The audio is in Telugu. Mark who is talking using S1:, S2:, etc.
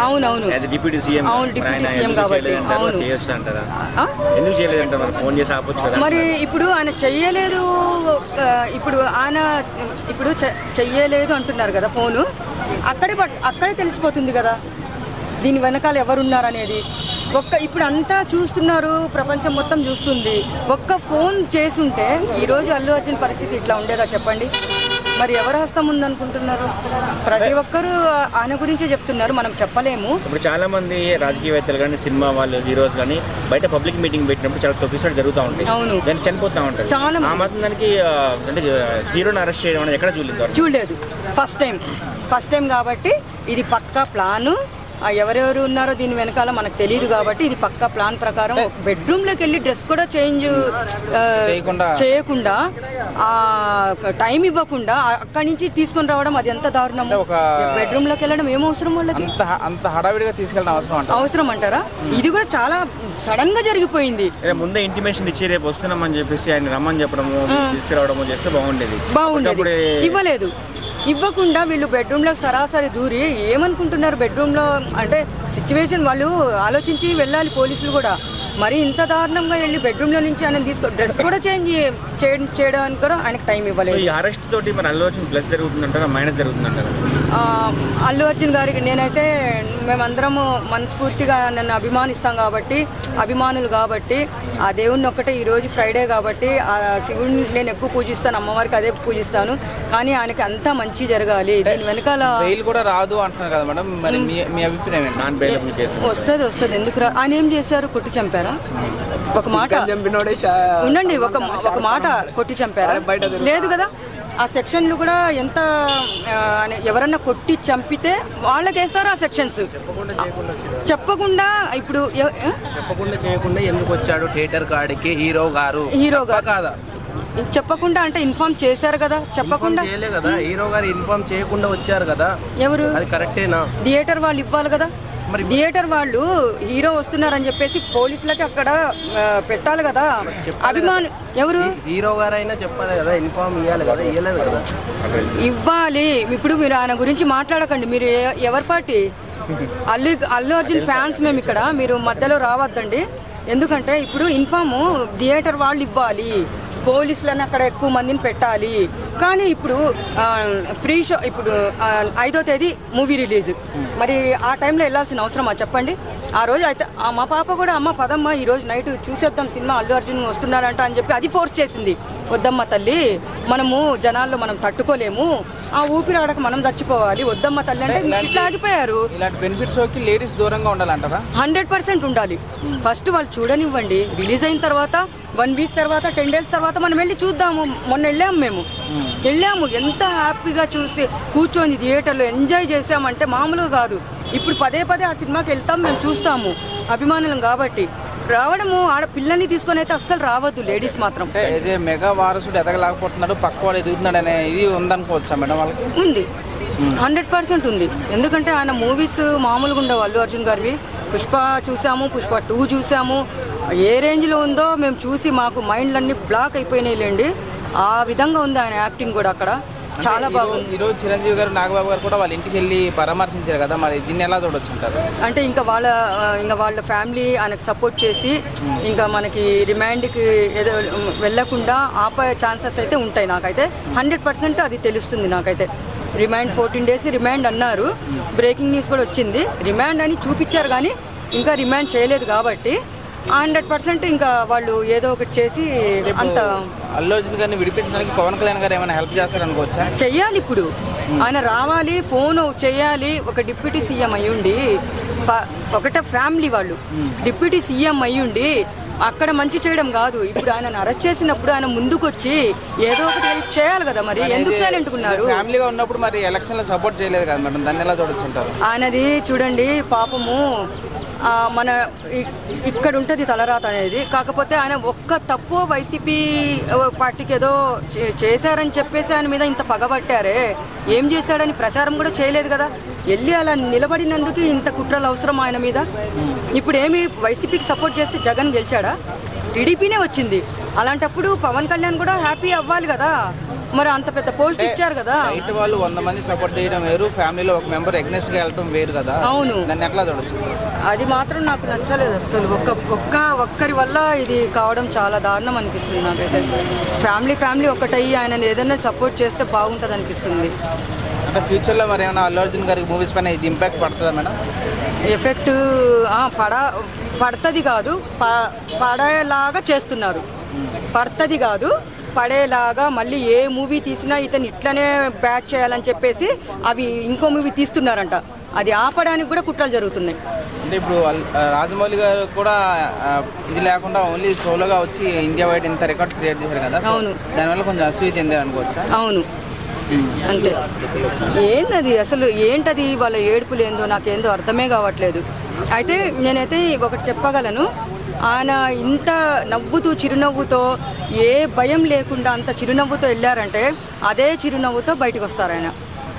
S1: అవునవును.
S2: డిప్యూటీ సీఎం
S1: అవును, డిప్యూటీ సీఎం కాబట్టి, అవును.
S2: చేయొచ్చు అంటారా?
S1: ఆ?
S2: ఎందుకు చేయలేదంట మరి ఫోన్ చేసి ఆపొచ్చు కదా
S1: మరి ఇప్పుడు ఆయన చెయ్యలేదు ఇప్పుడు ఆయన ఇప్పుడు చెయ్యలేదు అంటున్నారు కదా ఫోను. అక్కడే అక్కడే తెలిసిపోతుంది కదా. దీని వెనకాల ఎవరున్నారనేది. ఒక్క ఇప్పుడు అంతా చూస్తున్నారు ప్రపంచం మొత్తం చూస్తుంది. ఒక్క ఫోన్ చేసుంటే ఈరోజు అల్లు అర్జున్ పరిస్థితి ఇట్లా ఉండేదా చెప్పండి? మరి ఎవరి హస్తం ఉందనుకుంటున్నారు? ప్రతి ఒక్కరూ ఆయన గురించే చెప్తున్నారు మనం చెప్పలేము.
S2: ఇప్పుడు చాలా మంది రాజకీయవేత్తలు కానీ సినిమా వాళ్ళు హీరోస్ కానీ బయట పబ్లిక్ మీటింగ్ పెట్టినప్పుడు చాలా తొక్కిసాడు జరుగుతూ ఉంటాయి.
S1: అవును.
S2: దానికి చనిపోతా ఉంటారు.
S1: చాలా
S2: ఆ. మాత్రం దానికి అంటే హీరోని అరెస్ట్ చేయడం ఎక్కడ చూడలేదు.
S1: చూడలేదు. First time. ఫస్ట్ టైం కాబట్టి ఇది పక్కా ప్లాను. ఎవరెవరు ఉన్నారో దీని వెనకాల మనకు తెలియదు కాబట్టి ఇది పక్కా ప్లాన్ ప్రకారం బెడ్రూమ్లోకి వెళ్ళి డ్రెస్ కూడా చేంజ్
S3: చేయకుండా.
S1: చేయకుండా ఆ టైం ఇవ్వకుండా అక్కడి నుంచి తీసుకొని రావడం అది ఎంత దారుణం
S3: అంటే ఒక-
S1: బెడ్రూమ్లోకి వెళ్ళడం ఏం అవసరం వాళ్ళకి?
S3: అంత అంత హడావిడిగా తీసుకెళ్ళడం అవసరం
S1: అవసరం అంటారా? ఇది కూడా చాలా సడన్గా జరిగిపోయింది
S2: ముందే ఇంటిమేషన్ ఇచ్చి రేపు వస్తున్నామని చెప్పేసి ఆయన రమ్మని చెప్పడము తీసుకురావడము చేస్తే బాగుండేది.
S1: బాగుండేది. ఇవ్వలేదు. ఇవ్వకుండా వీళ్ళు బెడ్రూమ్లో సరాసరి దూరి ఏమనుకుంటున్నారు? బెడ్రూమ్లో అంటే సిచ్యువేషన్ వాళ్ళు ఆలోచించి వెళ్ళాలి పోలీసులు కూడా. మరి ఇంత దారుణంగా వెళ్ళి బెడ్రూమ్లో నుంచి ఆయన తీసుకో డ్రెస్ కూడా చేంజ్ చేయడం చేయడానికి కూడా ఆయనకు టైం
S2: సో
S1: ఇవ్వలేదు
S2: ఈ అరెస్ట్ తోటి మరి అల్లు అర్జున్ ప్లస్ జరుగుతుందంటారా మైనస్ జరుగుతుందంటారా?
S1: అల్లు అర్జున్ గారికి నేనైతే మేమందరము మనస్ఫూర్తిగా నన్ను అభిమానిస్తాం కాబట్టి అభిమానులు కాబట్టి ఆ దేవుణ్ణి ఒక్కటే ఈరోజు ఫ్రైడే కాబట్టి ఆ శివుడిని నేను ఎక్కువ పూజిస్తాను అమ్మవారికి అదే పూజిస్తాను కానీ ఆయనకి అంతా మంచి జరగాలి. దీని వెనకాల
S3: బెయిల్ కూడా రాదు అంటున్నారు కదా మేడం మరి మీ మీ అభిప్రాయం
S1: వస్తుంది వస్తుంది ఎందుకు రా ఆయన ఏం చేశారు? కొట్టి చంపారా? ఒక మాట
S4: చంపినోడే
S1: ఉండండి ఒక ఒక మాట కొట్టి చంపారా. లేదు కదా ఆ సెక్షన్లు కూడా ఎంత ఎవరన్నా కొట్టి చంపితే వాళ్ళకి వేస్తారు ఆ సెక్షన్స్. చెప్పకుండా ఇప్పుడు?
S4: చెప్పకుండా చేయకుండా ఎందుకు వచ్చాడు థియేటర్ కాడికి? హీరో గారు.
S1: హీరో
S4: కాదా?
S1: చెప్పకుండా అంటే ఇన్ఫార్మ్ చేశారు కదా చెప్పకుండా.
S4: కదా. హీరో గారు ఇన్ఫార్మ్ చేయకుండా వచ్చారు కదా.
S1: ఎవరు?
S4: అది కరెక్టేనా?
S1: థియేటర్ వాళ్ళు ఇవ్వాలి కదా. థియేటర్ వాళ్ళు హీరో వస్తున్నారని చెప్పేసి పోలీసులకి అక్కడ పెట్టాలి కదా. అభిమాను ఎవరు?
S4: హీరో గారు అయినా చెప్పాలి కదా ఇన్ఫార్మ్ ఇవ్వాలి కదా ఇవ్వలేదు కదా?
S1: ఇవ్వాలి. ఇప్పుడు మీరు ఆయన గురించి మాట్లాడకండి. మీరు ఎవరి పార్టీ? అల్లు అల్లు అర్జున్ ఫ్యాన్స్ మేము ఇక్కడ. మీరు మధ్యలో రావద్దండి. ఎందుకంటే ఇప్పుడు ఇన్ఫామ్ థియేటర్ వాళ్ళు ఇవ్వాలి. పోలీసులను అక్కడ ఎక్కువ మందిని పెట్టాలి. కానీ ఇప్పుడు ఫ్రీ షో ఇప్పుడు ఐదో తేదీ మూవీ రిలీజ్. మరి ఆ టైంలో వెళ్ళాల్సిన అవసరమా? చెప్పండి. ఆ రోజు అయితే ఆ మా పాప కూడా అమ్మ పదమ్మ ఈ రోజు నైట్ చూసేద్దాం సినిమా అల్లు అర్జున్ వస్తున్నాడంట అని చెప్పి అది ఫోర్స్ చేసింది. వద్దమ్మ తల్లి మనము జనాల్లో మనం తట్టుకోలేము. ఆ ఊపిరి ఆడక మనం చచ్చిపోవాలి. వద్దమ్మ తల్లి అంటే ఇట్లా ఆగిపోయారు.
S3: ఇలాంటి లేడీస్ దూరంగా ఉండాలంటారా?
S1: హండ్రెడ్ పర్సెంట్ ఉండాలి. ఫస్ట్ వాళ్ళు చూడనివ్వండి. రిలీజ్ అయిన తర్వాత వన్ వీక్ తర్వాత టెన్ డేస్ తర్వాత మనం వెళ్ళి చూద్దాము. మొన్న వెళ్ళాము మేము. వెళ్ళాము. ఎంత హ్యాపీగా చూసి కూర్చొని థియేటర్లో ఎంజాయ్ చేసామంటే మామూలుగా కాదు. ఇప్పుడు పదే పదే ఆ సినిమాకి వెళ్తాం మేము చూస్తాము. అభిమానులం కాబట్టి. రావడము ఆడ పిల్లల్ని తీసుకొని అయితే అస్సలు రావద్దు లేడీస్ మాత్రం.
S3: మెగా వారసుడు ఎదగలేకపోతున్నాడు పక్క వాడు ఎదుగుతున్నాడు అనే ఇది ఉందనుకోవచ్చా మేడం వాళ్ళకి?
S1: ఉంది. హండ్రెడ్ పర్సెంట్ ఉంది. ఎందుకంటే ఆయన మూవీస్ మామూలుగా ఉండవు అల్లు అర్జున్ గారివి. పుష్ప చూసాము పుష్ప టూ చూసాము. ఏ రేంజ్లో ఉందో మేము చూసి మాకు మైండ్లన్నీ బ్లాక్ అయిపోయినాయిలేండి. ఆ విధంగా ఉంది ఆయన యాక్టింగ్ కూడా అక్కడ. చాలా బాగుంది.
S3: ఈ రోజు చిరంజీవి గారు నాగబాబు గారు కూడా వాళ్ళ ఇంటికి వెళ్ళి పరామర్శించారు కదా మరి దీన్ని ఎలా చూడొచ్చు అంటారు
S1: అంటే ఇంకా వాళ్ళ ఇంకా వాళ్ళ ఫ్యామిలీ ఆయనకు సపోర్ట్ చేసి ఇంకా మనకి రిమాండ్కి ఏదో వెళ్ళకుండా ఆపే ఛాన్సెస్ అయితే ఉంటాయి నాకైతే. హండ్రెడ్ పర్సెంట్ అది తెలుస్తుంది నాకైతే. రిమాండ్ ఫోర్టీన్ డేస్ రిమాండ్ అన్నారు. బ్రేకింగ్ న్యూస్ కూడా వచ్చింది. రిమాండ్ అని చూపించారు కానీ ఇంకా రిమాండ్ చేయలేదు కాబట్టి హండ్రెడ్ పర్సెంట్ ఇంకా వాళ్ళు ఏదో ఒకటి చేసి అంత
S3: అల్లు అర్జున్ గారిని విడిపించడానికి పవన్ కళ్యాణ్ గారు ఏమైనా హెల్ప్ చేస్తారనుకోవచ్చా?
S1: చెయ్యాలి ఇప్పుడు. ఆయన రావాలి ఫోన్ చేయాలి. ఒక డిప్యూటీ సీఎం అయ్యుండి ఒకటే ఫ్యామిలీ వాళ్ళు. డిప్యూటీ సీఎం అయ్యుండి అక్కడ మంచి చేయడం కాదు. ఇప్పుడు ఆయన అరెస్ట్ చేసినప్పుడు ఆయన ముందుకొచ్చి ఏదో ఒకటి హెల్ప్ చేయాలి కదా మరి. ఎందుకు సైలెంట్ ఉన్నారు?
S3: ఫ్యామిలీగా ఉన్నప్పుడు మరి ఎలక్షన్లో సపోర్ట్ చేయలేదు కదా మేడం. దాన్ని ఎలా చూడొచ్చు అంటారు
S1: ఆయనది చూడండి పాపము మన ఇక్కడ ఉంటుంది తలరాత అనేది. కాకపోతే ఆయన ఒక్క తప్పు వైసీపీ పార్టీకి ఏదో చేశారని చెప్పేసి ఆయన మీద ఇంత పగబట్టారే. ఏం చేశాడని ప్రచారం కూడా చేయలేదు కదా. వెళ్ళి అలా నిలబడినందుకు ఇంత కుట్రలు అవసరం ఆయన మీద? ఇప్పుడు ఏమి వైసీపీకి సపోర్ట్ చేస్తే జగన్ గెలిచాడా? టీడీపీనే వచ్చింది. అలాంటప్పుడు పవన్ కళ్యాణ్ కూడా హ్యాపీ అవ్వాలి కదా. మరి అంత పెద్ద పోస్ట్ ఇచ్చారు కదా.
S3: బయట వాళ్ళు వంద మంది సపోర్ట్ చేయడం వేరు. ఫ్యామిలీలో ఒక మెంబర్ ఎగ్నెస్ట్గా వెళ్ళడం వేరు కదా.
S1: అవును.
S3: దాన్ని ఎట్లా చూడొచ్చు?
S1: అది మాత్రం నాకు నచ్చలేదు అసలు ఒక్క ఒక్క ఒక్కరి వల్ల ఇది కావడం చాలా దారుణం అనిపిస్తుంది నాకైతే. ఫ్యామిలీ ఫ్యామిలీ ఒకటయ్యి. ఆయన ఏదైనా సపోర్ట్ చేస్తే బాగుంటుంది అనిపిస్తుంది
S3: అంటే ఫ్యూచర్లో మరి ఏమైనా అల్లు అర్జున్ గారికి మూవీస్ పైన ఇది ఇంపాక్ట్ పడుతుందా మేడం
S1: ఎఫెక్ట్ పడ పడుతుంది కాదు ప- పడేలాగా చేస్తున్నారు. పడుతుంది కాదు పడేలాగా మళ్ళీ ఏ మూవీ తీసినా ఇతను ఇట్లనే బ్యాట్ చేయాలని చెప్పేసి అవి ఇంకో మూవీ తీస్తున్నారంట. అది ఆపడానికి కూడా కుట్రలు జరుగుతున్నాయి.
S3: అంటే ఇప్పుడు రాజమౌళి గారు కూడా ఇది లేకుండా ఓన్లీ సోలోగా వచ్చి ఇండియా వైడ్ ఇంత రికార్డ్ క్రియేట్ చేశారు కదా.
S1: అవును.
S3: దానివల్ల కొంచెం అసూయ చెందారు అనుకోవచ్చా
S1: అవును. అంతే. ఏంటది అసలు ఏంటది వాళ్ళ ఏడుపులు ఏందో నాకేందో అర్థమే కావట్లేదు. అయితే నేనైతే ఒకటి చెప్పగలను. ఆయన ఇంత నవ్వుతూ చిరునవ్వుతో ఏ భయం లేకుండా అంత చిరునవ్వుతో వెళ్ళారంటే అదే చిరునవ్వుతో బయటకు వస్తారు ఆయన